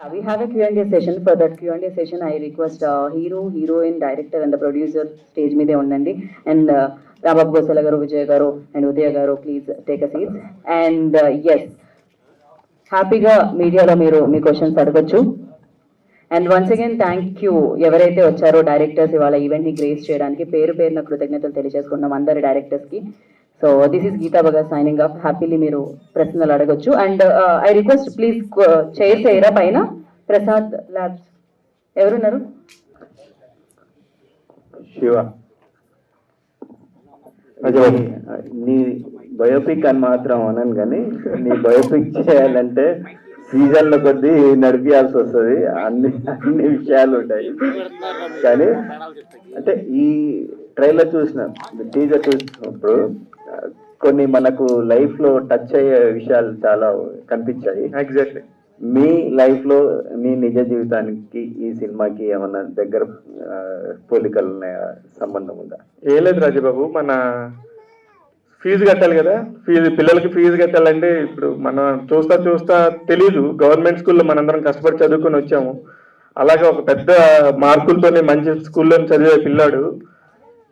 We have a Q&A session. For that Q&A session, I request uh, hero, heroine, director and the producer stage మీదే ఉండండి and రాబాబు Gosala గారు విజయ్ గారు and Udaya గారు please take a seat and yes హ్యాపీగా మీడియాలో మీరు మీ క్వశ్చన్స్ అడగచ్చు and once again thank you ఎవరైతే వచ్చారో డైరెక్టర్స్ ఇవాళ ఈవెంట్ని గ్రేస్ చేయడానికి పేరు పేరున కృతజ్ఞతలు తెలియజేసుకున్నాం అందరి డైరెక్టర్స్కి. So this is Geetha Baga signing off happily మీరు ప్రశ్నలు అడగొచ్చు. And I request please chair చేయరా పైన ప్రసాద్ ల్యాబ్స్ ఎవరున్నారు? శివ. నీ బయోపిక్ అని మాత్రం అనను కానీ నీ బయోపిక్ చేయాలంటే సీజన్ల కొద్దీ నడిపించాల్సి వస్తుంది. అన్ని అన్ని విషయాలు ఉంటాయి కానీ అంటే ఈ ట్రైలర్ చూసిన టీజర్ చూసినప్పుడు కొన్ని మనకు లైఫ్లో టచ్ అయ్యే విషయాలు చాలా కనిపించాయి. ఎగ్జాక్ట్లీ మీ లైఫ్లో మీ నిజ జీవితానికి ఈ సినిమాకి ఏమన్నా దగ్గర పోలికలు ఉన్నాయా సంబంధం ఉందా? ఏం లేదు రాజబాబు. మన ఫీజు కట్టాలి కదా. ఫీజు పిల్లలకి ఫీజు కట్టాలంటే ఇప్పుడు మనం చూస్తా చూస్తా తెలీదు. గవర్నమెంట్ స్కూల్లో మనందరం కష్టపడి చదువుకొని వచ్చాము. అలాగే ఒక పెద్ద మార్కులతోనే మంచి స్కూల్లో చదివే పిల్లాడు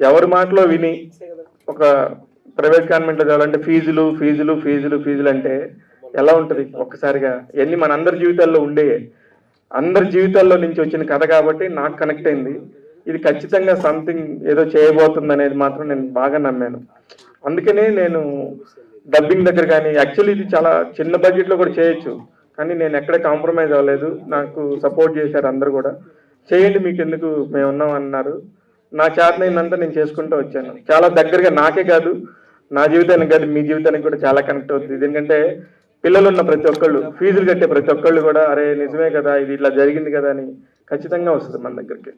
ఎవరి మాటలో విని ఒక ప్రైవేట్ కాన్వెంట్లో చదవాలంటే ఫీజులు ఫీజులు ఫీజులు ఫీజులు అంటే ఎలా ఉంటుంది ఒక్కసారిగా? ఇవన్నీ మన అందరి జీవితాల్లో ఉండే అందరి జీవితాల్లో నుంచి వచ్చిన కథ కాబట్టి నాకు కనెక్ట్ అయింది. ఇది ఖచ్చితంగా సంథింగ్ ఏదో చేయబోతుంది అనేది మాత్రం నేను బాగా నమ్మాను. అందుకనే నేను డబ్బింగ్ దగ్గర కానీ యాక్చువల్లీ ఇది చాలా చిన్న బడ్జెట్లో కూడా చేయొచ్చు. కానీ నేను ఎక్కడ కాంప్రమైజ్ అవ్వలేదు. నాకు సపోర్ట్ చేశారు అందరు కూడా. చేయండి మీకు ఎందుకు మేము ఉన్నాం అన్నారు. నా చేతనైనంతా నేను చేసుకుంటూ వచ్చాను. చాలా దగ్గరగా నాకే కాదు నా జీవితానికి కాదు మీ జీవితానికి కూడా చాలా కనెక్ట్ అవుతుంది. ఎందుకంటే పిల్లలు ఉన్న ప్రతి ఒక్కళ్ళు ఫీజులు కట్టే ప్రతి ఒక్కళ్ళు కూడా అరే నిజమే కదా ఇది ఇట్లా జరిగింది కదా అని ఖచ్చితంగా వస్తుంది మన దగ్గరికి.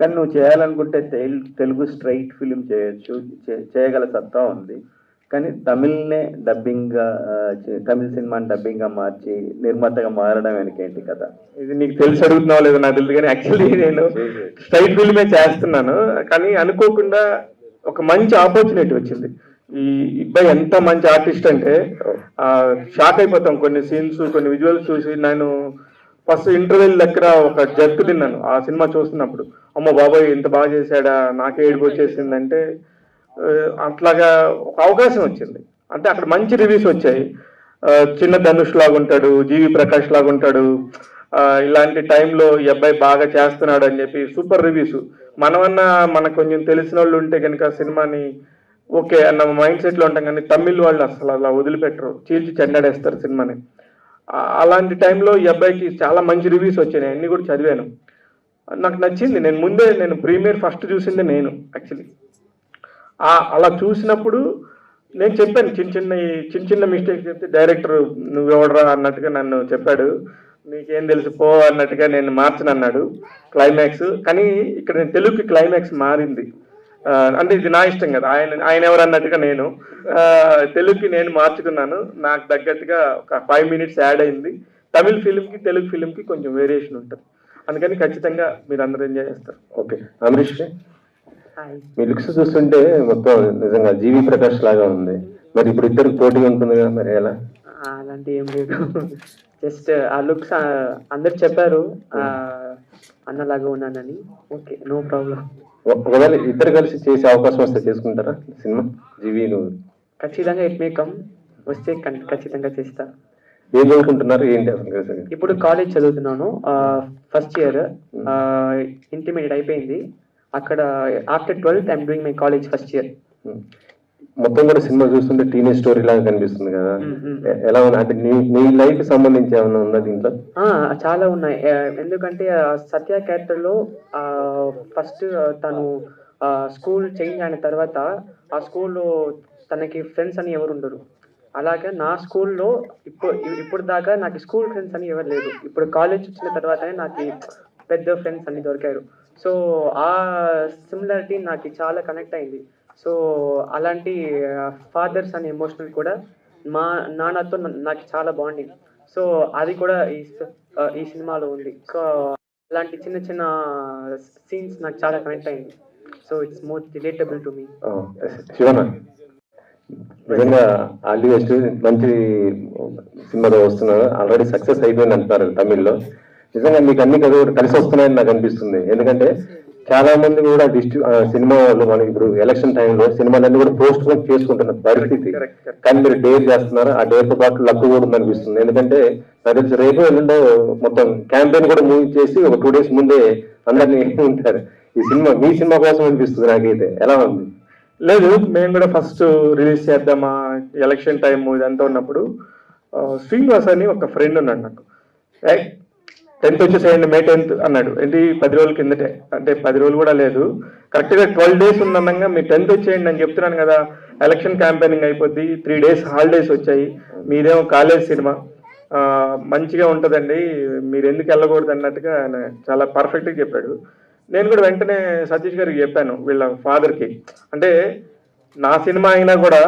కానీ నువ్వు చేయాలనుకుంటే తెల్- తెలుగు స్ట్రైట్ ఫిలిం చేయొచ్చు చేయగల సత్తా ఉంది. కానీ తమిళ్నే డబ్బింగ్గా ఆ, చే- తమిళ సినిమాని డబ్బింగ్గా మార్చి నిర్మాతగా మారడం వెనకేంటి కదా ఇది నీకు తెలిసి అడుగుతున్నావు లేదో నాకు తెలియదు కానీ యాక్చువల్లీ నేను స్ట్రైట్ ఫిల్మే చేస్తున్నాను. కానీ అనుకోకుండా ఒక మంచి ఆపర్చునిటీ వచ్చింది. ఈ అబ్బాయి ఎంత మంచి ఆర్టిస్ట్ అంటే షాక్ అయిపోతాం. కొన్ని సీన్స్ కొన్ని విజువల్స్ చూసి నేను ఫస్ట్ ఇంటర్వెల్ దగ్గర ఒక జర్క్ తిన్నాను. ఆ సినిమా చూస్తున్నప్పుడు. అమ్మ బాబాయ్ ఇంత బాగా చేశాడా? నాకే ఏడుపు వచ్చేసిందంటే అట్లాగా ఒక అవకాశం వచ్చింది. అంటే అక్కడ మంచి రివ్యూస్ వచ్చాయి. చిన్న ధనుష్ లాగా ఉంటాడు జీవి ప్రకాష్ లాగా ఉంటాడు. ఇలాంటి టైంలో ఈ అబ్బాయి బాగా చేస్తున్నాడు అని చెప్పి సూపర్ రివ్యూస్. మనమన్నా మనకు కొంచెం తెలిసిన వాళ్ళు ఉంటే కనుక సినిమాని ఓకే అన్న మైండ్ సెట్లో ఉంటాం కానీ తమిళ్ వాళ్ళు అసలు అలా వదిలిపెట్టరు. చీల్చి చెండాడేస్తారు సినిమాని. అలాంటి టైంలో ఈ అబ్బాయికి చాలా మంచి రివ్యూస్ వచ్చాయి. అన్ని కూడా చదివాను. నాకు నచ్చింది. నేను ముందే నేను ప్రీమియర్ ఫస్ట్ చూసిందే నేను యాక్చువల్లీ అలా చూసినప్పుడు నేను చెప్పాను చిన్న చిన్న చిన్న చిన్న మిస్టేక్ చెప్తే డైరెక్టర్ నువ్వెవడరా అన్నట్టుగా నన్ను చెప్పాడు. నీకేం తెలుసు? పో అన్నట్టుగా నేను మార్చను అన్నాడు క్లైమాక్స్ కానీ ఇక్కడ నేను తెలుగుకి క్లైమాక్స్ మారింది. అంటే ఇది నా ఇష్టం కదా. ఆయన ఆయన ఎవరు అన్నట్టుగా నేను తెలుగుకి నేను మార్చుకున్నాను. నాకు తగ్గట్టుగా ఒక ఫైవ్ మినిట్స్ యాడ్ అయింది. తమిళ ఫిలింకి తెలుగు ఫిలింకి కొంచెం వేరియేషన్ ఉంటుంది. అందుకని ఖచ్చితంగా మీరు అందరూ ఎంజాయ్ చేస్తారు. ఓకే. అమరీష్ మీ లుక్స్ చూస్తుంటే మొత్తం నిజంగా జీవి ప్రకాష్ లాగా ఉంది. మరి ఇప్పుడు ఇద్దరు పోటీ ఉంటుంది కదా మరి ఎలా? అలాంటి ఏం లేదు. జస్ట్ ఆ లుక్స్ అందరు చెప్పారు. అన్నలాగా ఉన్నానని. ఓకే నో ప్రాబ్లం ఒకవేళ ఇద్దరు కలిసి చేసే అవకాశం వస్తే చేసుకుంటారా సినిమా? జీవి నువ్వు ఖచ్చితంగా ఇట్ మే కమ్ వస్తే ఖచ్చితంగా చేస్తా. ఏం చదువుకుంటున్నారు? ఏంటి అసలు ఇప్పుడు కాలేజ్ చదువుతున్నాను. ఫస్ట్ ఇయర్ ఇంటర్మీడియట్ అయిపోయింది. అక్కడ after twelfth I'm doing my college first year. మొత్తం కూడా సినిమా చూస్తుంటే టీనేజ్ స్టోరీ లాగా కనిపిస్తుంది కదా. ఎలా ఉంది అంటే నీ నీ లైఫ్ సంబంధించి ఏమైనా ఉందా దీంట్లో? చాలా ఉన్నాయి. ఎందుకంటే సత్య క్యారెక్టర్లో ఫస్ట్ తను స్కూల్ చేంజ్ అయిన తర్వాత ఆ స్కూల్లో తనకి ఫ్రెండ్స్ అని ఎవరు ఉండరు. అలాగే నా స్కూల్లో ఇప్పుడు ఇప్పుడు దాకా నాకు స్కూల్ ఫ్రెండ్స్ అని ఎవరు లేరు. ఇప్పుడు కాలేజ్ వచ్చిన తర్వాతనే నాకు పెద్ద ఫ్రెండ్స్ అన్ని దొరికారు. సో ఆ సిమిలారిటీ నాకు చాలా కనెక్ట్ అయింది. సో అలాంటి ఫాదర్స్ అనే ఎమోషనల్ కూడా మా నాన్నతో నాకు చాలా బాండింగ్ సో అది కూడా ఈ ఈ సినిమాలో ఉంది. సో అలాంటి చిన్న చిన్న సీన్స్ నాకు చాలా కనెక్ట్ అయింది so it's more relatable to me ఆ, నిజంగా ఆల్ ది బెస్ట్ మంచి సినిమాలో వస్తున్నారు ఆల్రెడీ సక్సెస్ అయిపోయింది అంటున్నారు తమిళ్ళో. నిజంగా మీకు అన్ని కదా కలిసి వస్తున్నాయని నాకు అనిపిస్తుంది. ఎందుకంటే చాలా మంది కూడా డిస్ట్రి ఆ, సినిమా వాళ్ళు మనకి ఇప్పుడు ఎలక్షన్ టైంలో సినిమాలన్నీ కూడా పోస్ట్ పోన్ చేసుకుంటున్న పరిస్థితి. కానీ మీరు డేర్ చేస్తున్నారు? ఆ డేర్తో పాటు లక్ కూడా అనిపిస్తుంది. ఎందుకంటే నాకు తెలిసి రేపు ఎల్లుండో మొత్తం క్యాంపెయిన్ కూడా మూవ్ చేసి ఒక టూ డేస్ ముందే అందరినీ ఉంటారు. ఈ సినిమా మీ సినిమా కోసం అనిపిస్తుంది నాకైతే. ఎలా ఉంది? లేదు మేము కూడా ఫస్ట్ రిలీజ్ చేద్దామా ఎలక్షన్ టైం ఇదంతా ఉన్నప్పుడు శ్రీనివాస్ అని ఒక ఫ్రెండ్ ఉన్నాడు నాకు. టెన్త్ వచ్చేసేయండి మే టెన్త్ అన్నాడు. ఏంటి? పది రోజుల కిందటే. అంటే పది రోజులు కూడా లేదు. కరెక్ట్గా ట్వెల్వ్ డేస్ ఉందన్నాగా మీరు టెన్త్ వచ్చేయండి అని చెప్తున్నాను కదా. ఎలక్షన్ క్యాంపెయినింగ్ అయిపోద్ది. త్రీ డేస్ హాలిడేస్ వచ్చాయి. మీదేమో కాలేజ్ సినిమా. మంచిగా ఉంటుందండి. మీరు ఎందుకు వెళ్ళకూడదు అన్నట్టుగా ఆయన చాలా పర్ఫెక్ట్గా చెప్పాడు. నేను కూడా వెంటనే సతీష్ గారికి చెప్పాను వీళ్ళ ఫాదర్కి అంటే నా సినిమా అయినా కూడా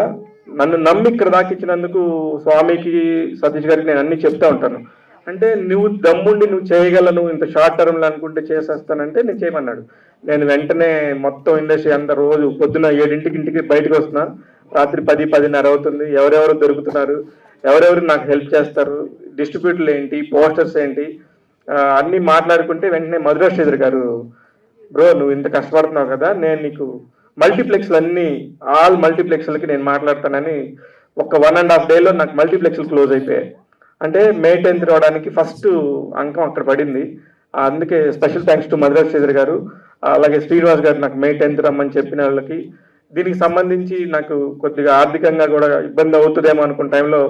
నన్ను నమ్మి ఇక్కడ దాకిచ్చినందుకు స్వామికి సతీష్ గారికి నేను అన్ని చెప్తా ఉంటాను. అంటే నువ్వు దమ్ముండి నువ్వు చేయగలను ఇంత షార్ట్ టర్మ్లో అనుకుంటే చేసేస్తానంటే నేను చేయమన్నాడు. నేను వెంటనే మొత్తం ఇండస్ట్రీ అంతా రోజు పొద్దున ఏడింటికి ఇంటికి బయటకు వస్తున్నా. రాత్రి పది పదిన్నర అవుతుంది. ఎవరెవరు దొరుకుతున్నారు? ఎవరెవరు నాకు హెల్ప్ చేస్తారు? డిస్ట్రిబ్యూటర్లు ఏంటి? పోస్టర్స్ ఏంటి? అన్నీ మాట్లాడుకుంటే వెంటనే మధురా శ్రీధర్ గారు బ్రో నువ్వు ఇంత కష్టపడుతున్నావు కదా నేను నీకు మల్టీప్లెక్స్లు అన్ని ఆల్ మల్టీప్లెక్స్లకి నేను మాట్లాడతానని ఒక వన్ అండ్ హాఫ్ డేలో నాకు మల్టీప్లెక్స్లు క్లోజ్ అయిపోయాయి. అంటే మే టెన్త్ రావడానికి ఫస్ట్ అంకం అక్కడ పడింది. అందుకే special thanks to Madhura Sridhar గారు. అలాగే శ్రీనివాస్ గారు నాకు మే టెన్త్ రమ్మని చెప్పిన వాళ్ళకి. దీనికి సంబంధించి నాకు కొద్దిగా ఆర్థికంగా కూడా ఇబ్బంది అవుతుందేమో అనుకున్న టైంలో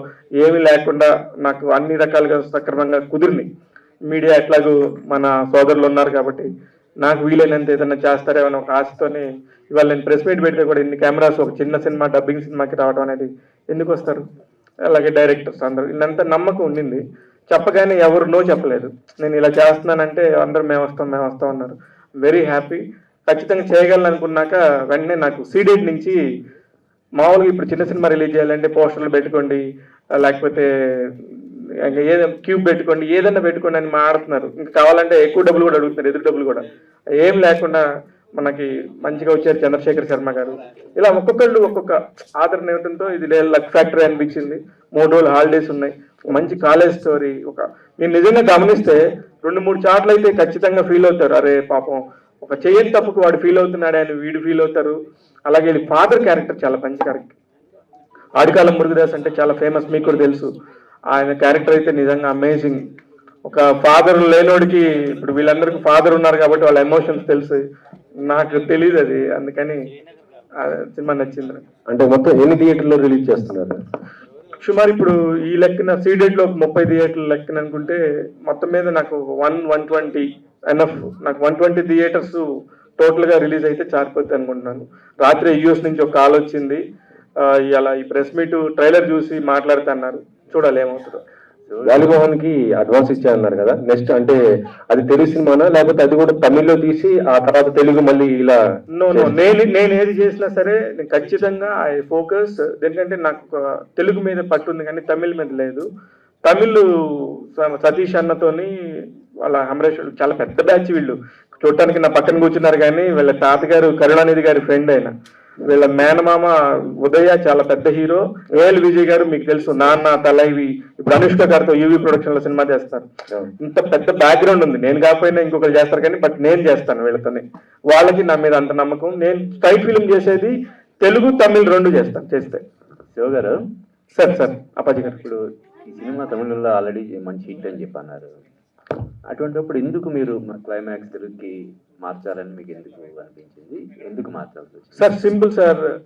ఏమీ లేకుండా నాకు అన్ని రకాలుగా సక్రమంగా కుదిరింది. మీడియా ఎట్లాగూ మన సోదరులు ఉన్నారు కాబట్టి నాకు వీలైనంత ఏదైనా చేస్తారేమని ఒక ఆశతోనే ఇవాళ నేను ప్రెస్ మీట్ పెడితే కూడా ఇన్ని కెమెరాస్ ఒక చిన్న సినిమా డబ్బింగ్ సినిమాకి రావడం అనేది ఎందుకు వస్తారు? అలాగే డైరెక్టర్స్ అందరూ. ఇంత నమ్మకం ఉండింది. చెప్పగానే ఎవరు నో చెప్పలేదు. నేను ఇలా చేస్తున్నానంటే అందరూ మేము వస్తాం మేము వస్తాం అన్నారు. వెరీ హ్యాపీ ఖచ్చితంగా చేయగలను అనుకున్నాక వెంటనే నాకు సీడెడ్ నుంచి మామూలుగా ఇప్పుడు చిన్న సినిమా రిలీజ్ చేయాలంటే పోస్టర్లు పెట్టుకోండి లేకపోతే ఇంకా ఏదో క్యూబ్ పెట్టుకోండి ఏదన్నా పెట్టుకోండి అని మాడుతున్నారు ఇంకా కావాలంటే ఎక్కువ డబ్బులు కూడా అడుగుతున్నారు ఎదురు డబ్బులు కూడా. ఏం లేకుండా మనకి మంచిగా వచ్చారు చంద్రశేఖర్ శర్మ గారు. ఇలా ఒక్కొక్కళ్ళు ఒక్కొక్క ఆదరణ ఇవ్వడంతో ఇది లక్ ఫ్యాక్టరీ అనిపించింది. మూడు రోజులు హాలిడేస్ ఉన్నాయి. మంచి కాలేజ్ స్టోరీ ఒక మీరు నిజంగా గమనిస్తే రెండు మూడు చాట్లు అయితే ఖచ్చితంగా ఫీల్ అవుతారు. అరే పాపం. ఒక చేయని తప్పుకు వాడు ఫీల్ అవుతున్నాడు అని వీడు ఫీల్ అవుతారు. అలాగే ఫాదర్ క్యారెక్టర్ చాలా మంచి క్యారెక్టర్ ఆడికాలం మురుగదాస్ అంటే చాలా ఫేమస్ మీకు కూడా తెలుసు. ఆయన క్యారెక్టర్ అయితే నిజంగా అమేజింగ్ ఒక ఫాదర్ లేనోడికి ఇప్పుడు వీళ్ళందరికీ ఫాదర్ ఉన్నారు కాబట్టి వాళ్ళ ఎమోషన్స్ తెలుసు. నాకు తెలియదు అది అందుకని సినిమా నచ్చింది. అంటే మొత్తం ఎన్ని థియేటర్లో రిలీజ్ చేస్తున్నారు? సుమారు ఇప్పుడు ఈ లెక్కన సీడెడ్లో ముప్పై థియేటర్ల లెక్కన అనుకుంటే మొత్తం మీద నాకు వన్ వన్ ట్వంటీ ఎన్ఎఫ్ నాకు వన్ ట్వంటీ థియేటర్స్ టోటల్గా రిలీజ్ అయితే చారిపోద్ది అనుకుంటున్నాను. రాత్రి యూఎస్ నుంచి ఒక కాల్ వచ్చింది. ఇలా ఈ ప్రెస్ మీట్ ట్రైలర్ చూసి మాట్లాడుతున్నారు చూడాలి ఏమవుతుందో. వాలిమోహన్కి అడ్వాన్స్ ఇచ్చా అన్నారు కదా. నెక్స్ట్ అంటే అది తెలుగు సినిమానా? లేకపోతే అది కూడా తమిళ్ళో తీసి ఆ తర్వాత తెలుగు మళ్ళీ ఇలా నో నేను నేను ఏది చేసినా సరే నేను ఖచ్చితంగా ఐ ఫోకస్. ఎందుకంటే నాకు తెలుగు మీద పట్టుంది కానీ తమిళ్ మీద లేదు. తమిళ్ సతీష్ అన్నతోని వాళ్ళ అమరేష్ చాలా పెద్ద బ్యాచ్ వీళ్ళు. చూడటానికి నా పక్కన కూర్చున్నారు కానీ వీళ్ళ తాతగారు కరుణానిధి గారి ఫ్రెండ్ ఆయన. వీళ్ళ మేనమామ ఉదయ చాలా పెద్ద హీరో. ఏఎల్ విజయ్ గారు మీకు తెలుసు నాన్న తలైవి ఇప్పుడు అనుష్క గారితో యూవీ ప్రొడక్షన్లో సినిమా చేస్తారు. ఇంత పెద్ద బ్యాక్గ్రౌండ్ ఉంది. నేను కాకపోయినా ఇంకొకరు చేస్తారు కానీ బట్ నేను చేస్తాను వీళ్ళతోనే. వాళ్ళకి నా మీద అంత నమ్మకం. నేను స్ట్రైట్ ఫిల్మ్ చేసేది తెలుగు తమిళ్ రెండు చేస్తాను చేస్తే. Shiva garu sir sir Appaji garu. ఇప్పుడు ఈ సినిమా తమిళంలో ఆల్రెడీ మంచి హిట్ అని చెప్పన్నారు. అటువంటిప్పుడు ఎందుకు మీరు క్లైమాక్స్ తిరిగి మార్చాలని మీకు ఎందుకు అనిపించింది? ఎందుకు మార్చాల్సి వచ్చింది? Sir simple sir.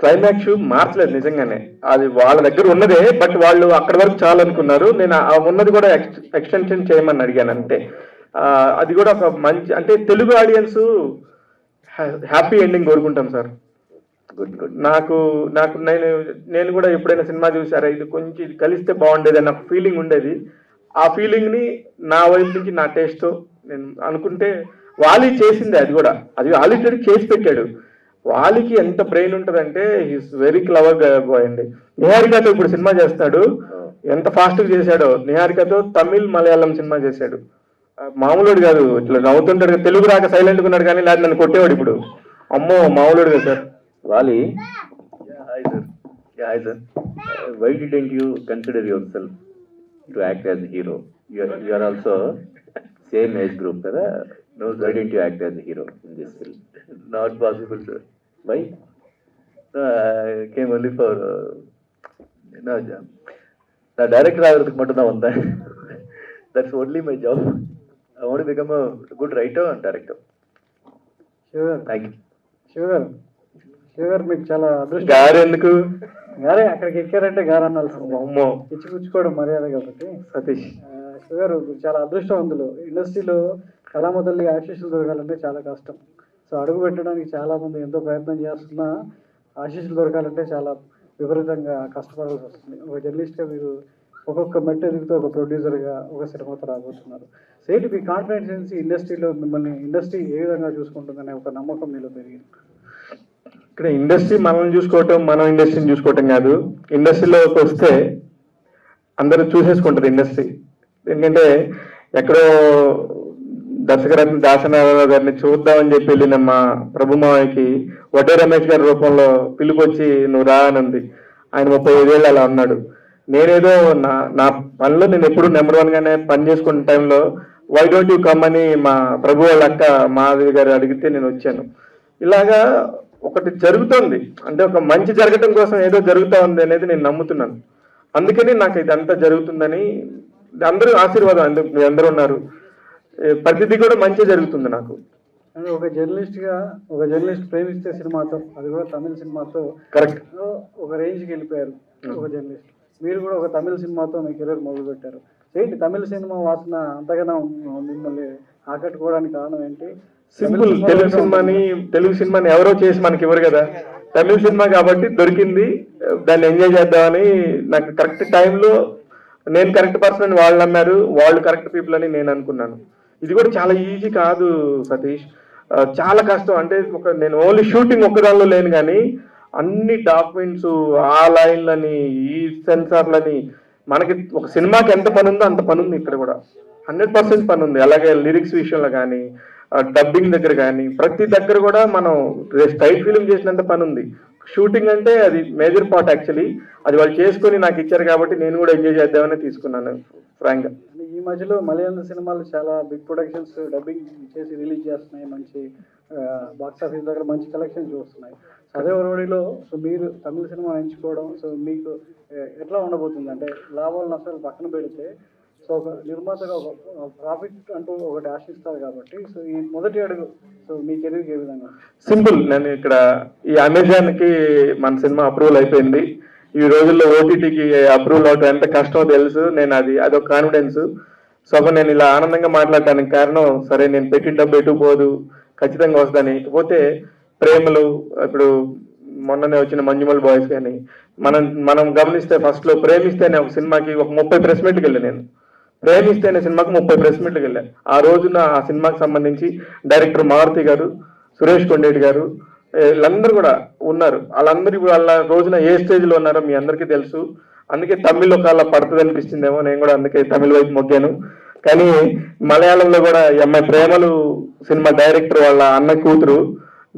క్లైమాక్స్ మార్చలేదు నిజంగానే. అది వాళ్ళ దగ్గర ఉన్నదే బట్ వాళ్ళు అక్కడి వరకు చాలు అనుకున్నారు నేను ఆ ఉన్నది కూడా ఎక్స్టెన్షన్ చేయమని అడిగాను అంతే. ఆ, అది కూడా ఒక మంచి అంటే తెలుగు ఆడియన్స్ హ్యాపీ ఎండింగ్ కోరుకుంటాం సార్. Good good. నాకు నాకు నేను నేను కూడా ఎప్పుడైనా సినిమా చూసారా? ఇది కొంచెం ఇది కలిస్తే బాగుండేది అన్న ఫీలింగ్ ఉండేది. ఆ ఫీలింగ్ని నా వైపు నుంచి నా టేస్ట్ నేను అనుకుంటే వాలి చేసింది అది కూడా. అది ఆల్రెడీ చేసి పెట్టాడు. వాలికి ఎంత బ్రెయిన్ ఉంటుందంటే హీస్ వెరీ క్లవర్ బాయ్ అండి. నిహారికతో ఇప్పుడు సినిమా చేస్తాడు. ఎంత ఫాస్ట్గా చేశాడో. నిహారికతో తమిళ్ మలయాళం సినిమా చేశాడు. మామూలుడు కాదు. ఇట్లా నవ్వుతుంటాడు తెలుగు రాక సైలెంట్గా ఉన్నాడు కానీ లేదా నన్ను కొట్టేవాడు ఇప్పుడు. అమ్మో మామూలుడు కదా sir. Vali hi sir hi sir why didn't you consider yourself to act as a hero. You are, you are also same age group, kada? No, why didn't you act as a hero in this film? Not possible, sir. Why? No, I came only for, uh, you know, job. நான் director ஆகிறதுக்கு மட்டும்தான் வந்தேன் that's only my job I want become a good writer and director శివగారు thank you శివగారు మీకు చాలా అదృష్టం. గారు ఎందుకు? గారే అక్కడికి ఎక్కారంటే గారు అనాల్సింది అమ్మో. ఇచ్చిపుచ్చుకోవడం మర్యాద కాబట్టి. సతీష్. మీరు చాలా అదృష్టవంతులు. ఇండస్ట్రీలో కళామతల్లి ఆశీస్సులు దొరకాలంటే చాలా కష్టం. సో అడుగు పెట్టడానికి చాలా మంది ఎంతో ప్రయత్నం చేస్తున్నా ఆశీస్సులు దొరకాలంటే చాలా విపరీతంగా కష్టపడాల్సి వస్తుంది. ఒక జర్నలిస్ట్గా మీరు ఒక్కొక్క మెట్టు ఎదుగుతూ ఒక ప్రొడ్యూసర్గా ఒక సినిమాతో రాబోతున్నారు. సేటి మీ కాన్ఫిడెన్స్ ఇండస్ట్రీలో మిమ్మల్ని ఇండస్ట్రీ ఏ విధంగా చూసుకుంటుందనే ఒక నమ్మకం మీలో పెరిగింది. ఇక్కడ ఇండస్ట్రీ మనల్ని చూసుకోవటం మనం ఇండస్ట్రీని చూసుకోవటం కాదు. ఇండస్ట్రీలోకి వస్తే అందరూ చూసేసుకుంటారు ఇండస్ట్రీ ఎందుకంటే ఎక్కడో దర్శకరత్న దాసనారాయణ గారిని చూద్దామని చెప్పి వెళ్ళిన మా ప్రభుమావకి వడ్డే రమేష్ గారి రూపంలో పిలుపు వచ్చి నువ్వు రా ఆయన ముప్పై ఐదేళ్ళు అలా ఉన్నాడు. నేనేదో నా నా పనిలో నేను ఎప్పుడు నెంబర్ వన్ గానే పని చేసుకున్న టైంలో వై డోంట్ యూ కమ్ అని మా ప్రభు వాళ్ళ అక్క మాధవి గారు అడిగితే నేను వచ్చాను. ఇలాగా ఒకటి జరుగుతోంది. అంటే ఒక మంచి జరగటం కోసం ఏదో జరుగుతా ఉంది అనేది నేను నమ్ముతున్నాను. అందుకని నాకు ఇదంతా జరుగుతుందని అందరూ ఆశీర్వాదం అందుకు మీ అందరూ ఉన్నారు. ప్రతిదీ కూడా మంచి జరుగుతుంది నాకు. ఒక జర్నలిస్ట్గా ఒక జర్నలిస్ట్ ప్రేమిస్తే సినిమాతో అది కూడా తమిళ సినిమాతో కరెక్ట్. ఒక రేంజ్కి వెళ్ళిపోయారు ఒక జర్నలిస్ట్. మీరు కూడా ఒక తమిళ సినిమాతో మీ కెరీర్ మొదలు పెట్టారు ఏంటి? తమిళ సినిమా వాసన అంతగానో మిమ్మల్ని ఆకట్టుకోవడానికి కారణం ఏంటి? సింపుల్. తెలుగు సినిమాని తెలుగు సినిమాని ఎవరో చేసి మనకి ఇవ్వరు కదా. తమిళ సినిమా కాబట్టి దొరికింది. దాన్ని ఎంజాయ్ చేద్దామని నాకు కరెక్ట్ టైంలో నేను కరెక్ట్ పర్సన్ అని వాళ్ళు నమ్మారు. వాళ్ళు కరెక్ట్ పీపుల్ అని నేను అనుకున్నాను. ఇది కూడా చాలా ఈజీ కాదు సతీష్. చాలా కష్టం. అంటే ఒక నేను ఓన్లీ షూటింగ్ ఒక్కదానిలో లేను కానీ అన్ని డాక్యుమెంట్స్ ఆ లైన్లని ఈ సెన్సార్లని మనకి ఒక సినిమాకి ఎంత పని ఉందో అంత పని ఉంది ఇక్కడ కూడా. హండ్రెడ్ పర్సెంట్ పని ఉంది అలాగే లిరిక్స్ విషయంలో కానీ డబ్బింగ్ దగ్గర కానీ ప్రతి దగ్గర కూడా మనం స్టైట్ ఫిలిం చేసినంత పని ఉంది షూటింగ్ అంటే అది మేజర్ పార్ట్ యాక్చువల్లీ. అది వాళ్ళు చేసుకొని నాకు ఇచ్చారు కాబట్టి నేను కూడా ఎంజాయ్ చేద్దామని తీసుకున్నాను ఫ్రాంక్గా. ఈ మధ్యలో మలయాళం సినిమాలు చాలా బిగ్ ప్రొడక్షన్స్ డబ్బింగ్ చేసి రిలీజ్ చేస్తున్నాయి. మంచి బాక్స్ ఆఫీస్ దగ్గర మంచి కలెక్షన్స్ చూస్తున్నాయి. అదే ఒరవడిలో సో మీరు తమిళ సినిమా ఎంచుకోవడం సో మీకు ఎట్లా ఉండబోతుంది అంటే లాభాలు నష్టాలు పక్కన పెడితే సో ఒక నిర్మాతగా ఒక ప్రాఫిట్ అంటూ ఒకటి ఆశిస్తారు కాబట్టి సో ఈ మొదటి అడుగు సో మీ కెరీర్కి ఏ విధంగా? సింపుల్. నేను ఇక్కడ ఈ అమెజాన్కి మన సినిమా అప్రూవల్ అయిపోయింది. ఈ రోజుల్లో ఓటీటీకి అప్రూవల్ అవటం ఎంత కష్టమో తెలుసు. నేను అది అదొక కాన్ఫిడెన్స్. సో అప్పుడు నేను ఇలా ఆనందంగా మాట్లాడటానికి కారణం సరే నేను పెట్టిన డబ్బు ఎటు పోదు ఖచ్చితంగా వస్తుందని. ఇకపోతే ప్రేమలు ఇప్పుడు మొన్ననే వచ్చిన మంజుమల్ బాయ్స్ కానీ మనం మనం గమనిస్తే ఫస్ట్లో ప్రేమిస్తేనే ఒక సినిమాకి ఒక ముప్పై ప్రెస్ మీట్కి వెళ్ళాను నేను. ప్రేమిస్తే అనే సినిమాకి ముప్పై ప్రెస్ మీట్కి వెళ్ళాను ఆ రోజున ఆ సినిమాకి సంబంధించి డైరెక్టర్ మారుతి గారు సురేష్ కొండేటి గారు వీళ్ళందరూ కూడా ఉన్నారు. వాళ్ళందరూ వాళ్ళ రోజున ఏ స్టేజ్లో ఉన్నారో మీ అందరికీ తెలుసు. అందుకే తమిళ్ ఒక అలా పడుతుంది అనిపిస్తుందేమో నేను కూడా అందుకే తమిళ వైపు మొగ్గాను కానీ మలయాళంలో కూడా ఎంఐ అమ్మాయి ప్రేమలు సినిమా డైరెక్టర్ వాళ్ళ అన్న కూతురు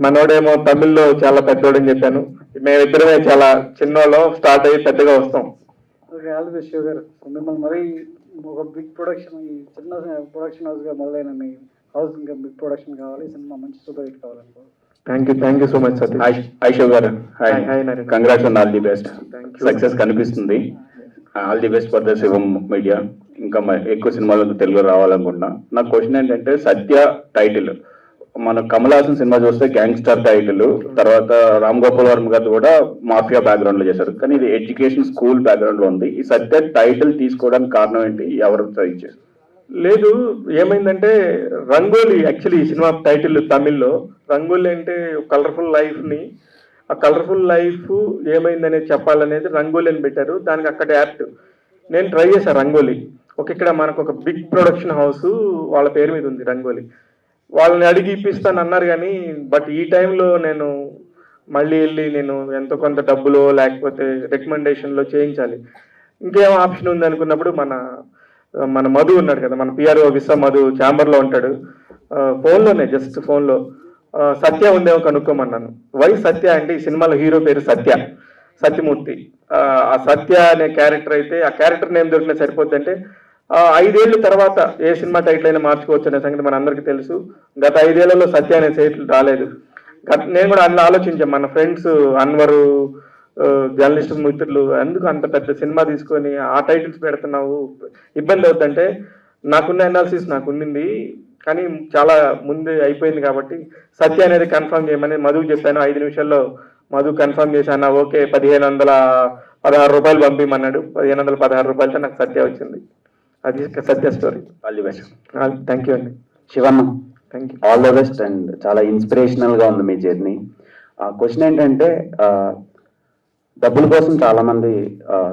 మనోడేమో తమిళ్ళో చాలా పెద్దోడని చెప్పాను. మేమిద్దరమే చాలా చిన్నోళ్ళం స్టార్ట్ అయ్యి పెద్దగా వస్తాం. ఓకే ఆల్ ది శివ గారు. సో మిమ్మల్ని మరీ ఒక బిగ్ ప్రొడక్షన్ ఈ చిన్న ప్రొడక్షన్ హౌస్గా మొదలైన మీ హౌస్ ఇంకా బిగ్ ప్రొడక్షన్ కావాలి సినిమా మంచి super hit కావాలనుకో. Thank you thank you so much hi hi Shiv గారు. Congrats on all the best. Success కనిపిస్తుంది. All the best for the Shivam media ఇంకా ఎక్కువ సినిమాలు తెలుగు రావాలనుకుంటున్నా. నా క్వశ్చన్ ఏంటంటే సత్య టైటిల్ మన కమలాసన్ సినిమా చూస్తే గ్యాంగ్స్టర్ టైటిల్ తర్వాత రామ్ గోపాల్ వర్మ గారు కూడా మాఫియా బ్యాక్గ్రౌండ్లో చేశారు. కానీ ఇది ఎడ్యుకేషన్ స్కూల్ బ్యాక్గ్రౌండ్లో ఉంది. ఈ సత్య టైటిల్ తీసుకోవడానికి కారణం ఏంటి? ఎవరు ఇచ్చారు లేదు ఏమైందంటే రంగోలి యాక్చువల్లీ ఈ సినిమా టైటిల్ తమిళ్ళో రంగోలి అంటే కలర్ఫుల్ లైఫ్ని ఆ కలర్ఫుల్ లైఫ్ ఏమైందనేది చెప్పాలనేది రంగోలి అని పెట్టారు. దానికి అక్కడ యాప్ట్ నేను ట్రై చేశాను రంగోలి. ఒక ఇక్కడ మనకు ఒక బిగ్ ప్రొడక్షన్ హౌస్ వాళ్ళ పేరు మీద ఉంది రంగోలి. వాళ్ళని అడిగి ఇప్పిస్తాను అన్నారు కానీ బట్ ఈ టైంలో నేను మళ్ళీ వెళ్ళి నేను ఎంతో కొంత డబ్బులో లేకపోతే రికమెండేషన్లో చేయించాలి. ఇంకేం ఆప్షన్ ఉంది అనుకున్నప్పుడు మన మన మధు ఉన్నాడు కదా మన పిఆర్ఓ విశ్వ మధు ఛాంబర్లో ఉంటాడు. ఫోన్లోనే జస్ట్ ఫోన్లో సత్య ఉందేమో కనుక్కోమన్నాను. వై సత్య అంటే ఈ సినిమాలో హీరో పేరు సత్య సత్యమూర్తి. ఆ సత్య అనే క్యారెక్టర్ అయితే ఆ క్యారెక్టర్ నేమ్ దొరికినా సరిపోద్ది అంటే ఐదేళ్ళ తర్వాత ఏ సినిమా టైటిల్ అయినా మార్చుకోవచ్చు అనే సంగతి మన అందరికీ తెలుసు. గత ఐదేళ్ళలో సత్య అనే టైటిల్ రాలేదు. గత నేను కూడా అట్లా ఆలోచించాం మన ఫ్రెండ్స్ అన్వరు జర్నలిస్ట్ మిత్రులు ఎందుకు అంత పెద్ద సినిమా తీసుకొని ఆ టైటిల్స్ పెడుతున్నావు? ఇబ్బంది అవుతుందంటే నాకున్న అనాలిసిస్ నాకు ఉండింది. కానీ చాలా ముందు అయిపోయింది కాబట్టి సత్య అనేది కన్ఫర్మ్ చేయమని మధుకు చెప్పాను. ఐదు నిమిషాల్లో మధు కన్ఫర్మ్ చేశాను. ఓకే పదిహేను వందల పదహారు రూపాయలు పంపించమన్నాడు పదిహేను వందల పదహారు రూపాయలతో నాకు సత్య వచ్చింది. అది Satya story. All the best thank you అండి. Shivanna thank you all the best and చాలా ఇన్స్పిరేషనల్గా ఉంది మీ జర్నీ ఆ క్వశ్చన్ ఏంటంటే ఆ, డబ్బుల కోసం చాలా మంది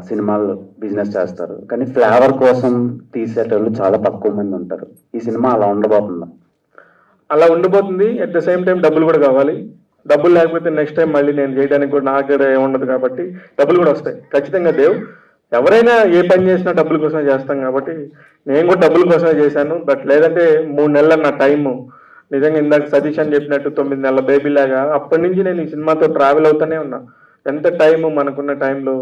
సినిమాలు బిజినెస్ చేస్తారు. కానీ ఫ్లేవర్ కోసం తీసేటోళ్ళు చాలా తక్కువ మంది ఉంటారు. ఈ సినిమా అలా ఉండబోతుందా? అలా ఉండిపోతుంది అట్ ద సేమ్ టైం డబ్బులు కూడా కావాలి. డబ్బులు లేకపోతే నెక్స్ట్ టైం మళ్ళీ నేను చేయడానికి కూడా నాకు ఏముండదు కాబట్టి డబ్బులు కూడా వస్తాయి. ఖచ్చితంగా దేవ్ ఎవరైనా ఏ పని చేసినా డబ్బుల కోసమే చేస్తాం కాబట్టి నేను కూడా డబ్బుల కోసమే చేశాను. బట్ లేదంటే మూడు నెలల నా టైము. నిజంగా ఇందాక సతీష్ అని చెప్పినట్టు తొమ్మిది నెలల బేబీ లాగా అప్పటి నుంచి నేను ఈ సినిమాతో ట్రావెల్ అవుతానే ఉన్నా. ఎంత టైము మనకున్న టైంలో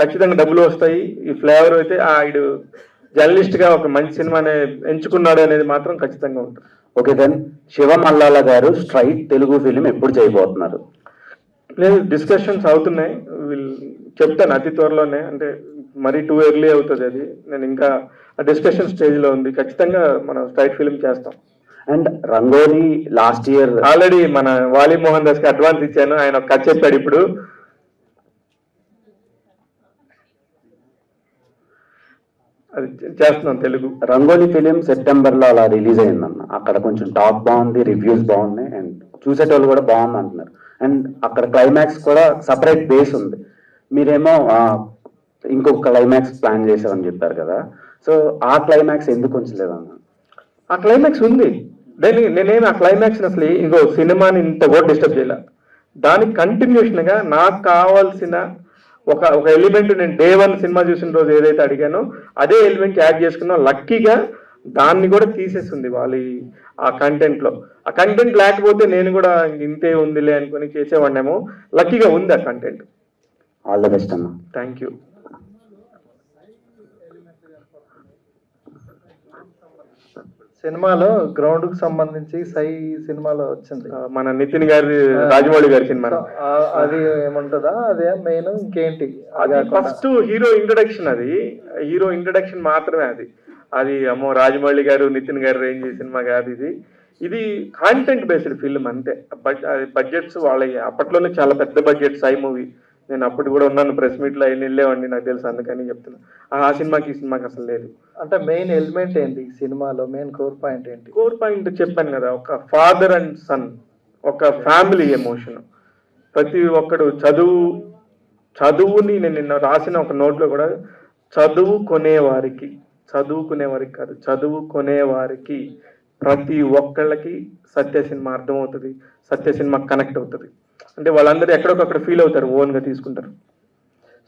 ఖచ్చితంగా డబ్బులు వస్తాయి. ఈ ఫ్లేవర్ అయితే ఆడు జర్నలిస్ట్గా ఒక మంచి సినిమానే ఎంచుకున్నాడు అనేది మాత్రం ఖచ్చితంగా ఉంటుంది. ఓకే దెన్ శివ మల్లాల గారు స్ట్రైట్ తెలుగు ఫిలిం ఎప్పుడు చేయబోతున్నారు? లేదు డిస్కషన్స్ అవుతున్నాయి. చెప్తాను అతి త్వరలోనే. అంటే మరీ టూ ఎర్లీ అవుతుంది అది. నేను ఇంకా ఆ డిస్కషన్ స్టేజ్లో ఉంది. ఖచ్చితంగా మనం స్ట్రైట్ ఫిల్మ్ చేస్తాం. And Rangoli last year already మన వాలి మోహన్ దాస్కి అడ్వాన్స్ ఇచ్చాను. ఆయన ఒక కథ చెప్పాడు ఇప్పుడు. అది చేస్తున్నాం తెలుగు. రంగోలీ ఫిలిం సెప్టెంబర్లో అలా రిలీజ్ అయిందన్న. అక్కడ కొంచెం టాక్ బాగుంది రివ్యూస్ బాగున్నాయి. అండ్ చూసేటోళ్ళు కూడా బాగుంది అంటున్నారు అండ్ అక్కడ క్లైమాక్స్ కూడా సపరేట్ బేస్ ఉంది. మీరేమో ఇంకొక క్లైమాక్స్ ప్లాన్ చేసామని చెప్పారు కదా. సో ఆ క్లైమాక్స్ ఎందుకు ఉంచలేదన్న? ఆ క్లైమాక్స్ ఉంది. నేను నేనేమి ఆ క్లైమాక్స్ అసలు ఇంకో సినిమాని ఇంత కూడా డిస్టర్బ్ చేయలే. దానికి కంటిన్యూషన్గా నాకు కావాల్సిన ఒక ఒక ఎలిమెంట్ నేను డే వన్ సినిమా చూసిన రోజు ఏదైతే అడిగానో అదే ఎలిమెంట్ యాడ్ చేసుకున్నా లక్కీగా దాన్ని కూడా తీసేస్తుంది వాళ్ళ ఆ కంటెంట్లో. ఆ కంటెంట్ లేకపోతే నేను కూడా ఇంతే ఉందిలే అనుకుని చేసేవాడినేమో లక్కీగా ఉంది ఆ కంటెంట్ ఆల్ ద బెస్ట్ అన్న. థ్యాంక్ యూ సినిమాలో గ్రౌండ్కు సంబంధించి సై సినిమాలో వచ్చింది. మన నితిన్ గారి రాజమౌళి గారి సినిమా. అది ఏముంటుందా? అదే మెయిన్ ఇంకేంటి? ఫస్ట్ హీరో ఇంట్రడక్షన్ అది. హీరో ఇంట్రడక్షన్ మాత్రమే అది. అది అమ్మో రాజమౌళి గారు నితిన్ గారు రేంజ్ సినిమా కాదు ఇది. ఇది కాంటెంట్ బేస్డ్ ఫిల్మ్ అంతే బడ్జెట్స్ వాళ్ళ అప్పట్లోనే చాలా పెద్ద బడ్జెట్ సై మూవీ. నేను అప్పుడు కూడా ఉన్నాను ప్రెస్ మీట్లో వెళ్ళి వెళ్ళేవాడిని నాకు తెలుసు అందుకని చెప్తున్నా. ఆ సినిమాకి ఈ సినిమాకి అసలు లేదు. అంటే మెయిన్ ఎలిమెంట్ ఏంటి ఈ సినిమాలో? మెయిన్ కోర్ పాయింట్ ఏంటి? కోర్ పాయింట్ చెప్పాను కదా ఒక ఫాదర్ అండ్ సన్ ఒక ఫ్యామిలీ ఎమోషన్ ప్రతి ఒక్కడు చదువు చదువుని నేను నిన్న రాసిన ఒక నోట్లో కూడా చదువుకునే వారికి చదువుకునే వారికి కాదు చదువుకునే వారికి ప్రతి ఒక్కళ్ళకి సత్య సినిమా అర్థమవుతుంది సత్య సినిమా కనెక్ట్ అవుతుంది. అంటే వాళ్ళందరూ ఎక్కడొకక్కడ ఫీల్ అవుతారు ఓన్గా తీసుకుంటారు.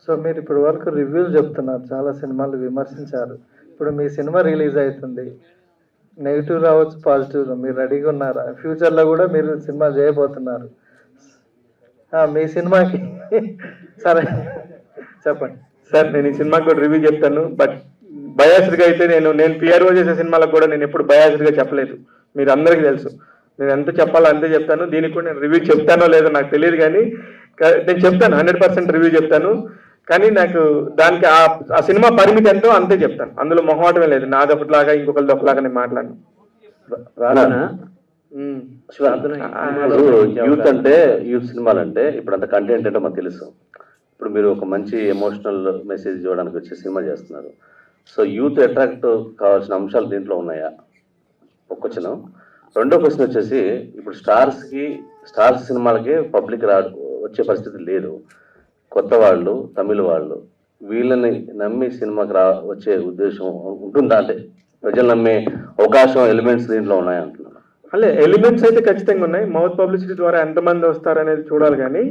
సో మీరు ఇప్పటి వరకు రివ్యూలు చెప్తున్నారు చాలా సినిమాలు విమర్శించారు. ఇప్పుడు మీ సినిమా రిలీజ్ అవుతుంది నెగిటివ్ రావచ్చు పాజిటివ్ మీరు రెడీగా ఉన్నారా? ఫ్యూచర్లో కూడా మీరు సినిమా చేయబోతున్నారు. మీ సినిమాకి సరే చెప్పండి. సార్ నేను ఈ సినిమాకి కూడా రివ్యూ చెప్తాను బట్ బయాస్డ్గా అయితే నేను నేను పిఆర్ఓ చేసే సినిమాలకు కూడా నేను ఎప్పుడు బయాస్డ్గా చెప్పలేదు. మీరు అందరికీ తెలుసు. నేను ఎంత చెప్పాలో అంతే చెప్తాను. దీనికి కూడా నేను రివ్యూ చెప్తానో లేదో నాకు తెలియదు కానీ నేను చెప్తాను హండ్రెడ్ పర్సెంట్ రివ్యూ చెప్తాను. కానీ నాకు దానికి ఆ ఆ సినిమా పరిమితి ఎంతో అంతే చెప్తాను. అందులో మొహమాటమే లేదు. నాది ఒకటిలాగా ఇంకొకరిది ఒకలాగా నేను మాట్లాడను. యూత్ అంటే యూత్ సినిమాలు అంటే ఇప్పుడు అంత కంటెంట్ అంటే మనకు తెలుసు. ఇప్పుడు మీరు ఒక మంచి ఎమోషనల్ మెసేజ్ ఇవ్వడానికి వచ్చి సినిమా చేస్తున్నారు. సో యూత్ అట్రాక్ట్ కావాల్సిన అంశాలు దీంట్లో ఉన్నాయా? ఒక క్వశ్చన్ రెండో క్వశ్చన్ వచ్చేసి ఇప్పుడు స్టార్స్కి స్టార్స్ సినిమాలకి పబ్లిక్ రా వచ్చే పరిస్థితి లేదు. కొత్త వాళ్ళు తమిళ వాళ్ళు వీళ్ళని నమ్మి సినిమాకి రా వచ్చే ఉద్దేశం ఉంటుందా అంటే? ప్రజలు నమ్మే అవకాశం ఎలిమెంట్స్ దీంట్లో ఉన్నాయి అంటున్నాను. ఎలిమెంట్స్ అయితే ఖచ్చితంగా ఉన్నాయి. మౌత్ పబ్లిసిటీ ద్వారా ఎంతమంది వస్తారు అనేది చూడాలి కానీ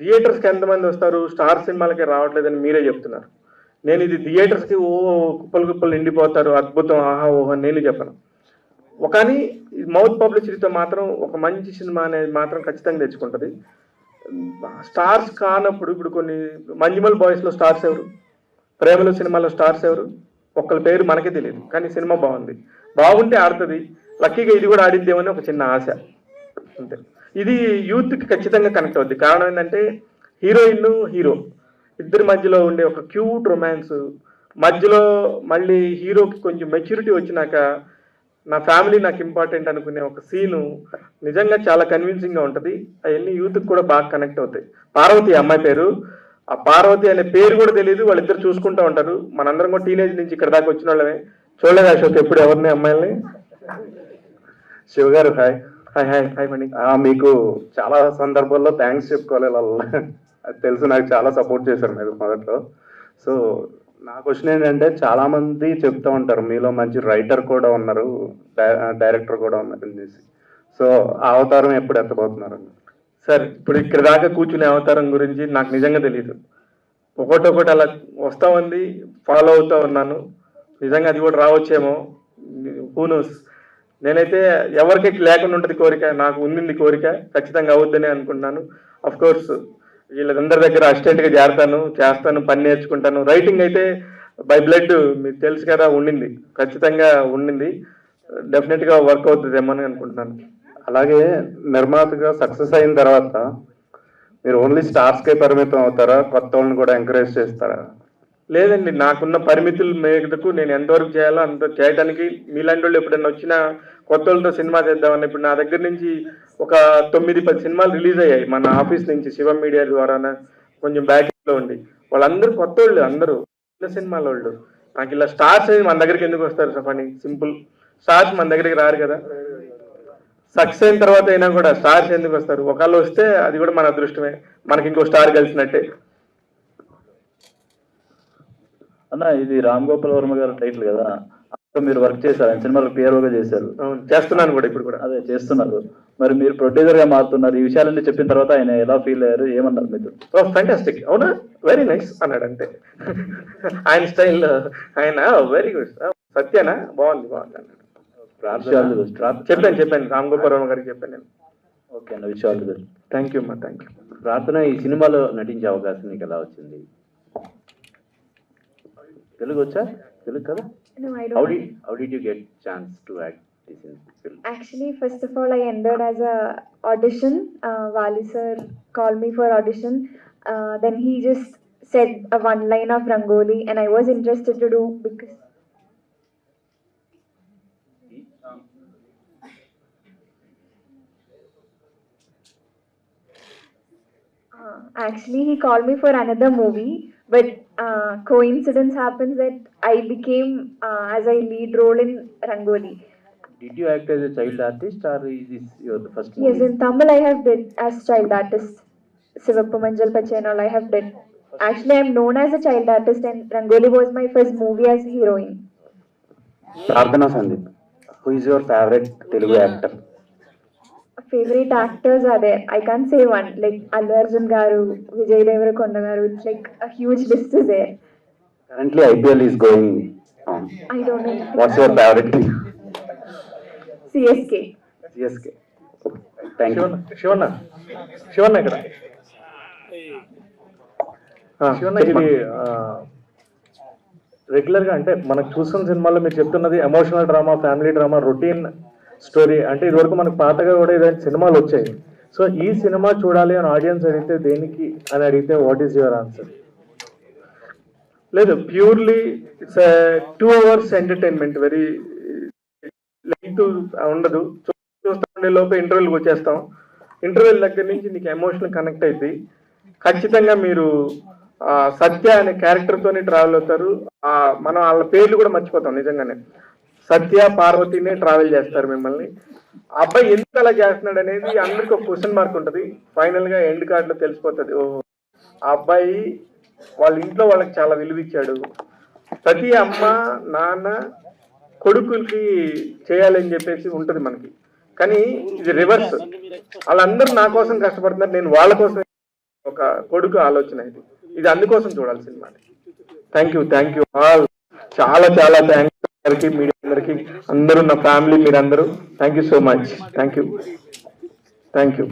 థియేటర్స్కి ఎంతమంది వస్తారు? స్టార్ సినిమాలకి రావట్లేదని మీరే చెప్తున్నారు. నేను ఇది థియేటర్స్కి ఓ కుప్పలు కుప్పలు నిండిపోతారు అద్భుతం ఆహా ఓహో నేను చెప్పను. కానీ మౌత్ పబ్లిసిటీతో మాత్రం ఒక మంచి సినిమా అనేది మాత్రం ఖచ్చితంగా తెచ్చుకుంటుంది. స్టార్స్ కానప్పుడు ఇప్పుడు కొన్ని మంజుమల్ బాయ్స్లో స్టార్స్ ఎవరు? ప్రేమలు సినిమాలో స్టార్స్ ఎవరు? ఒక్కళ్ళ పేరు మనకే తెలియదు కానీ సినిమా బాగుంది. బాగుంటే ఆడుతుంది. లక్కీగా ఇది కూడా ఆడిద్దేమని ఒక చిన్న ఆశ. అంతే. ఇది యూత్కి ఖచ్చితంగా కనెక్ట్ అవుద్ది. కారణం ఏంటంటే హీరోయిన్ హీరో. ఇద్దరి మధ్యలో ఉండే ఒక క్యూట్ రొమాన్స్. మధ్యలో మళ్ళీ హీరోకి కొంచెం మెచ్యూరిటీ వచ్చినాక నా ఫ్యామిలీ నాకు ఇంపార్టెంట్ అనుకునే ఒక సీను నిజంగా చాలా కన్విన్సింగ్గా ఉంటది. అవన్నీ యూత్ కూడా బాగా కనెక్ట్ అవుతాయి. పార్వతి అమ్మాయి పేరు. ఆ పార్వతి అనే పేరు కూడా తెలియదు వాళ్ళిద్దరు చూసుకుంటూ ఉంటారు. మనందరం కూడా టీనేజ్ నుంచి ఇక్కడ దాకా వచ్చిన వాళ్ళమే. చూడలేదు అశోక్? ఎప్పుడు ఎవరిని అమ్మాయిల్ని? శివ గారు hi. Hi hi hi Mani. మీకు చాలా సందర్భాల్లో థ్యాంక్స్ చెప్పుకోవాలి. వాళ్ళ అది తెలుసు నాకు చాలా సపోర్ట్ చేశారు మీరు మొదట్లో. సో నా క్వశ్చన్ ఏంటంటే చాలా మంది చెప్తూ ఉంటారు. మీలో మంచి రైటర్ కూడా ఉన్నారు డైరెక్టర్ కూడా ఉన్నారు అనేసి సో ఆ అవతారం ఎప్పుడు ఎత్తబోతున్నారు? సార్ ఇప్పుడు ఇక్కడ దాకా కూర్చునే అవతారం గురించి నాకు నిజంగా తెలియదు ఒకటొకటి అలా వస్తా ఉంది ఫాలో అవుతా ఉన్నాను. నిజంగా అది కూడా రావచ్చేమో. హూనోస్ నేనైతే ఎవరికి లేకుండా ఉంటుంది కోరిక నాకు ఉంది కోరిక ఖచ్చితంగా అవుద్దని అనుకుంటున్నాను. అఫ్ కోర్స్ వీళ్ళందరి దగ్గర అసిస్టెంట్గా చేరతాను చేస్తాను పని నేర్చుకుంటాను. రైటింగ్ అయితే బై బ్లడ్ మీకు తెలుసు కదా ఉండింది. ఖచ్చితంగా ఉండింది. డెఫినెట్గా వర్క్ అవుతుందేమో అని అనుకుంటున్నాను. అలాగే నిర్మాతగా సక్సెస్ అయిన తర్వాత మీరు ఓన్లీ స్టార్స్కే పరిమితం అవుతారా? కొత్త వాళ్ళని కూడా ఎంకరేజ్ చేస్తారా? లేదండి నాకున్న పరిమితుల మేరకు నేను ఎంతవరకు చేయాలో అంత చేయడానికి మీలాంటి వాళ్ళు ఎప్పుడైనా వచ్చినా కొత్త వాళ్ళతో సినిమా చేద్దామని ఇప్పుడు నా దగ్గర నుంచి ఒక తొమ్మిది పది సినిమాలు రిలీజ్ అయ్యాయి. మన ఆఫీస్ నుంచి శివం మీడియా ద్వారా కొంచెం బ్యాక్లో ఉండి. వాళ్ళందరూ కొత్త వాళ్ళు అందరూ చిన్న సినిమాల వాళ్ళు. నాకు ఇలా స్టార్స్ అనేది మన దగ్గరికి ఎందుకు వస్తారు సఫాని? సింపుల్. స్టార్స్ మన దగ్గరికి రారు కదా. సక్సెస్ అయిన తర్వాత అయినా కూడా స్టార్స్ ఎందుకు వస్తారు? ఒకళ్ళు వస్తే అది కూడా మన అదృష్టమే. మనకి ఇంకో స్టార్ కలిసినట్టే. అన్న ఇది రామ్ గోపాల్ వర్మ గారి టైటిల్ కదా. మీరు వర్క్ చేశారు ఆయన సినిమాలో పిఆర్ఓగా చేశారు. చేస్తున్నాను కూడా ఇప్పుడు కూడా. అదే చేస్తున్నారు. మరి మీరు ప్రొడ్యూసర్గా మారుతున్నారు. ఈ విషయాలన్నీ చెప్పిన తర్వాత ఆయన ఎలా ఫీల్ అయ్యారు? ఏమన్నారు మీతో ఫ్యాంటాస్టిక్ అవునా? వెరీ నైస్ అన్నాడు అంతే. ఆయన స్టైల్ ఆయన వెరీ గుడ్ సత్యనా? బాగుంది బాగుంది అన్నాడు. చెప్పాను చెప్పాను. రామ్ గోపాల్ వర్మ గారికి చెప్పాను నేను. ఓకే అన్న విషయాలు థ్యాంక్ యూ అమ్మా థ్యాంక్ యూ ప్రార్థన ఈ సినిమాలో నటించే అవకాశం నీకు ఎలా వచ్చింది? తెలుగు వచ్చా తెలుగు కదా No, I how don't. D how did you get chance to act this in film Actually, first of all, I entered as a audition. Uh, Wali sir called me for audition. Uh, then he just said a one line of Rangoli, and I was interested to do because. Uh, actually, he called me for another movie, but uh, coincidence happens that I became uh, as I lead role in Rangoli. Did you act as a child artist or is this your the first? Yes, in Tamil I have been as child artist. Sivappu Manjal Pachenal I have been. Actually, I am known as a child artist and Rangoli was my first movie as heroine. Prarthana Sandeep, who is your favorite Telugu actor? Favorite actors are there. I can't say one. Like Allu Arjun garu, Vijay Deverakonda garu. It's like a huge list is there. Currently IPL is going I don't know. What's your favourite team CSK. CSK thank you Shivanna Shivanna ఇక్కడ శివన్న ఇది రెగ్యులర్గా అంటే మనకు చూస్తున్న సినిమాల్లో మీరు చెప్తున్నది emotional drama family drama routine story అంటే ఇదివరకు మనకు పాతగా కూడా ఏదైనా సినిమాలు వచ్చాయి. సో ఈ సినిమా చూడాలి అని ఆడియన్స్ అడిగితే దేనికి అని అడిగితే వాట్ ఈస్ యువర్ ఆన్సర్ లేదు purely it's two hours entertainment very length ఉండదు. చూ- చూస్తా ఉండే వచ్చేస్తాం. ఇంటర్వెల్ దగ్గర నుంచి నీకు ఎమోషనల్ కనెక్ట్ అయింది ఖచ్చితంగా మీరు ఆ, సత్య అనే క్యారెక్టర్తోనే ట్రావెల్ అవుతారు. మనం వాళ్ళ పేర్లు కూడా మర్చిపోతాం నిజంగానే. సత్య పార్వతినే ట్రావెల్ చేస్తారు మిమ్మల్ని. ఆ అబ్బాయి ఎందుకు అలా చేస్తున్నాడు అనేది అందరికి ఒక క్వశ్చన్ మార్క్ ఉంటుంది. ఫైనల్గా ఎండ్ కార్డ్లో తెలిసిపోతుంది. ఓ ఆ అబ్బాయి వాళ్ళ ఇంట్లో వాళ్ళకి చాలా విలువ ఇచ్చాడు. ప్రతి అమ్మ నాన్న కొడుకులకి చేయాలని చెప్పేసి ఉంటుంది మనకి. కానీ ఇది రివర్స్ వాళ్ళందరూ నా కోసం కష్టపడుతున్నారు. నేను వాళ్ళ కోసం ఒక కొడుకు ఆలోచన ఇది. ఇది అందుకోసం చూడాలి cinema thank you thank you all చాలా చాలా థ్యాంక్ అందరికి మీడియా అందరికి అందరూ నా ఫ్యామిలీ మీరందరూ thank you so much thank you thank you